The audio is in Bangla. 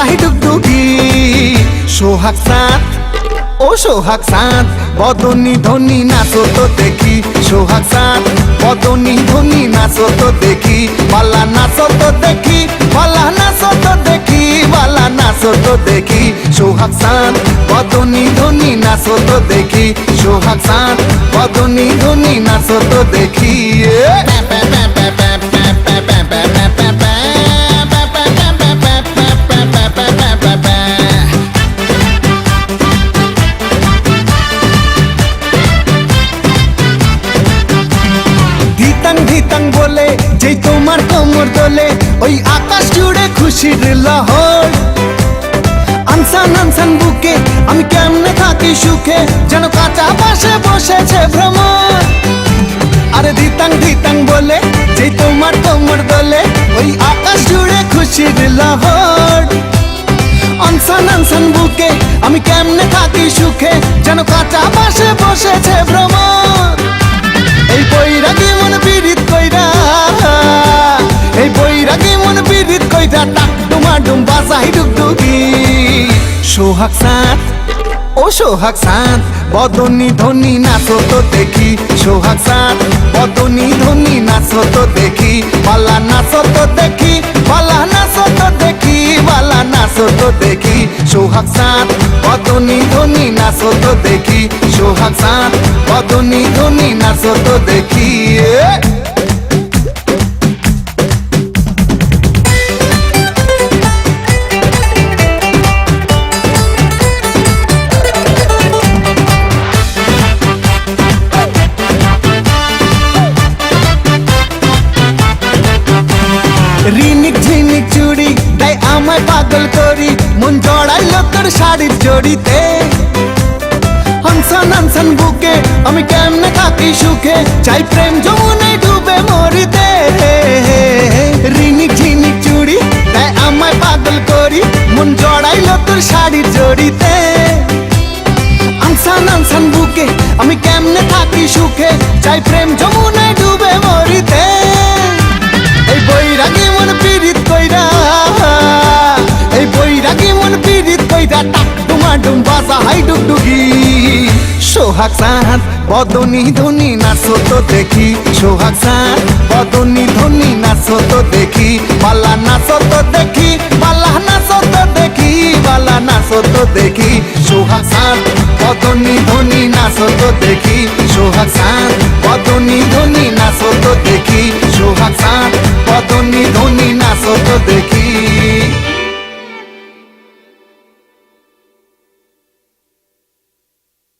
বাসাই ডুগডুগি সোহাগ সাত ও সোহাগ সাত বদনি ধনি নাচো তো দেখি। সোহাগ সাত বদনি ধনি নাচো তো দেখি। পালা নাচো তো দেখি পালা নাচো তো দেখি পালা নাচো তো দেখি। সোহাগ সাত বদনি ধনি নাচো তো দেখি। সোহাগ সাত বদনি ধনি নাচো তো দেখি। ধিতাং বলে, যেই তোমার কোমর দোলে, ওই আকাশ জুড়ে খুশির লহর। আনসান আনসান বুকে, আমি কেমনে থাকি সুখে, যেন কাঁচা পাশে বসেছে ভ্রমণ আরে ধিতাং ধিতাং বলে তোমার কোমর ওই আকাশ জুড়ে খুশির লহর। আনসান আনসান বুকে, আমি কেমনে থাকি সুখে, যেন কাঁচা পাশে সোহাগ সাত, ও সোহাগ সাত, বদনি ধনি নাচো তো দেখি, সোহাগ সাত, বদনি ধনি নাচো তো দেখি পালা নাচো তো দেখি পালা নাচো তো দেখি পালা নাচো তো দেখি, সোহাগ সাত, বদনি ধনি নাচো তো দেখি, সোহাগ সাত, বদনি ধনি নাচো তো দেখি। শাড়ির জড়িতে। হনসন হনসন বুকে আমি কেমনে থাকি সুখে? চাই প্রেম যমুনায় ডুবে মরিতে। রিনিক ঝিনিক চুড়ি, তাই আমায় পাগল করি। মন জড়াইল তোর শাড়ির জড়িতে। আনসান আনসান বুকে আমি কেমনে থাকি সুখে? চাই প্রেম যমুনায় সোহাগ সাহান বদনি ধনি নাচো তো দেখি, সোহাগ সাহান বদনি ধনি নাচো তো দেখি পাল্লা নাচো তো দেখি পাল্লা নাচো তো দেখি পাল্লা নাচো তো দেখি, সোহাগ সাহান বদনি ধনি নাচো তো দেখি, সোহাগ সাহান বদনি ধনি নাচো তো দেখি, সোহাগ সাহান বদনি ধনি নাচো তো দেখি।